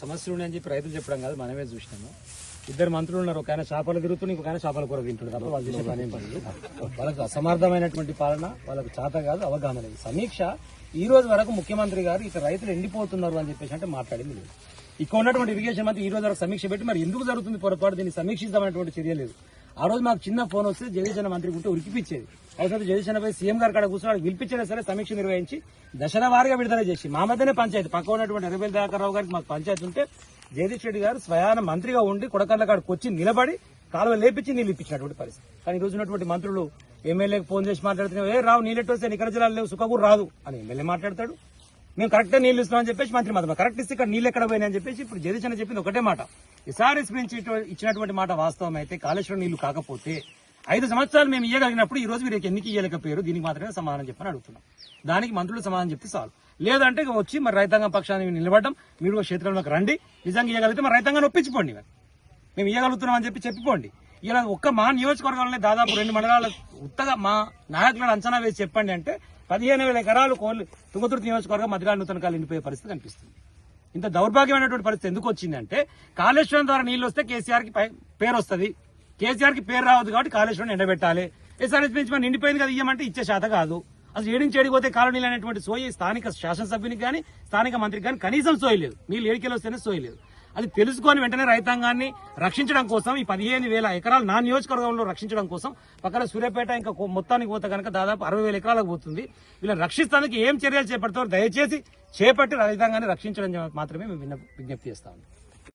సమస్యలు ఉన్నాయని చెప్పి రైతులు చెప్పడం కాదు మనమే చూసినాము. ఇద్దరు మంత్రులు ఉన్నారు ఒక ఆయన చేపలు తిరుగుతున్న ఇంకొక ఆయన చేపల కూర తింటాడు తప్ప వాళ్ళు చేసే పని వాళ్ళకు అసమర్థమైనటువంటి పాలన వాళ్ళకు చేత కాదు అవగాహన లేదు. సమీక్ష ఈ రోజు వరకు ముఖ్యమంత్రి గారు ఇక రైతులు ఎండిపోతున్నారు అని చెప్పేసి అంటే మాట్లాడింది లేదు. ఇక్కడ ఉన్నటువంటి ఇరిగేషన్ మంత్రి ఈ రోజు వరకు సమీక్ష పెట్టి మరి ఎందుకు జరుగుతుంది పొరపాటు దీన్ని సమీక్షిద్దామనేటువంటి చర్య లేదు. ఆ రోజు మాకు చిన్న ఫోన్ వస్తే జగజన మంత్రి ఉంటే ఉరికిపించేది. అవసరం జగదీశన సీఎం గారు అక్కడ కూర్చున్నాడు పిలిపించినా సరే సమీక్ష నిర్వహించి దశల వారిగా విడుదల చేసి మా మధ్యనే పంచాయతీ. పక్క ఉన్నటువంటి ఎర్రబెల్లి దయాకర్రావు గారికి మాకు పంచాయతీ ఉంటే జగదీష్ రెడ్డి గారు స్వయాన మంత్రిగా ఉండి కొడకర్ల కాడికి వచ్చి నిలబడి కాలువ లేపించి నీళ్ళు ఇప్పించినటువంటి పరిస్థితి. కానీ ఈ రోజు ఉన్నటువంటి మంత్రులు ఎమ్మెల్యేకి ఫోన్ చేసి మాట్లాడుతున్నారు ఏ రావు నీళ్ళెట్టు వస్తే నికర జిల్లాలో లేవు? సుఖకూరు రాదు. అని ఎమ్మెల్యే మాట్లాడతాడు. మేము కరెక్ట్గా నీళ్ళు ఇస్తున్నామని చెప్పేసి మంత్రి మాత్రం కరెక్ట్ ఇస్తే ఇక్కడ నీళ్ళు ఎక్కడ పోయినాయని చెప్పేసి ఇప్పుడు జగదీష్ చెప్పింది ఒకటే మాట. ఎస్ఆర్ఎస్ నుంచి ఇచ్చినటువంటి మాట వాస్తవం అయితే కాళేశ్వరం నీళ్ళు కాకపోతే ఐదు సంవత్సరాలు మేము ఇవ్వగలిగినప్పుడు ఈ రోజు మీరు ఎన్నికి ఇవ్వలేకపోయారు దీనికి మాత్రమే సమాధానం చెప్పని అడుగుతున్నాం. దానికి మంత్రులు సమాధానం చెప్తే చాలు. లేదంటే ఇక వచ్చి మరి రైతాంగం పక్షాన్ని నిలబడడం మీరు క్షేత్రంలోకి రండి. నిజంగా ఇవ్వగలిగితే మరి రైతాంగాన్ని ఒప్పించుకోండి మరి. మేము ఇవ్వగలుగుతున్నాం అని చెప్పి చెప్పిపోండి ఇలా ఒక్క మా నియోజకవర్గంలోనే దాదాపు రెండు మండలాల ఉత్తగా మా నాయకులను అంచనా వేసి చెప్పండి అంటే పదిహేను వేల ఎకరాలు కోళ్ళు తుంగతుర్తి నియోజకవర్గం మధ్యకాల నూతన కాలు ఎండిపోయే పరిస్థితి కనిపిస్తుంది. ఇంత దౌర్భాగ్యమైనటువంటి పరిస్థితి ఎందుకు వచ్చిందంటే కాళేశ్వరం ద్వారా నీళ్ళు వస్తే కేసీఆర్కి పై- పేరు వస్తుంది. కేసీఆర్కి పేరు రావద్దు కాబట్టి కాళేశ్వరం ఎండబెట్టాలి. ఎస్ఆర్ఎస్ నుంచి మనం నిండిపోయింది కదా ఇయ్యమంటే ఇచ్చే శాత కాదు. అసలు ఏడించి ఏడిపోతే కాలనీలు అనేటువంటి సోయి స్థానిక శాసనసభ్యునికి కానీ స్థానిక మంత్రికి కానీ కనీసం సోయలేదు నీళ్ళు ఏడికెళ్ళి వస్తేనే అది తెలుసుకొని వెంటనే రైతాంగాన్ని రక్షించడం కోసం ఈ పదిహేను వేల ఎకరాలు నా నియోజకవర్గంలో రక్షించడం కోసం పక్కన సూర్యాపేట ఇంకా మొత్తానికి పోతే కనుక దాదాపు అరవై వేల ఎకరాలకు పోతుంది. వీళ్ళని రక్షిస్తానికి ఏం చర్యలు చేపడతారో దయచేసి చేపట్టి రైతాంగాన్ని రక్షించడం మాత్రమే మేము విజ్ఞప్తి చేస్తాము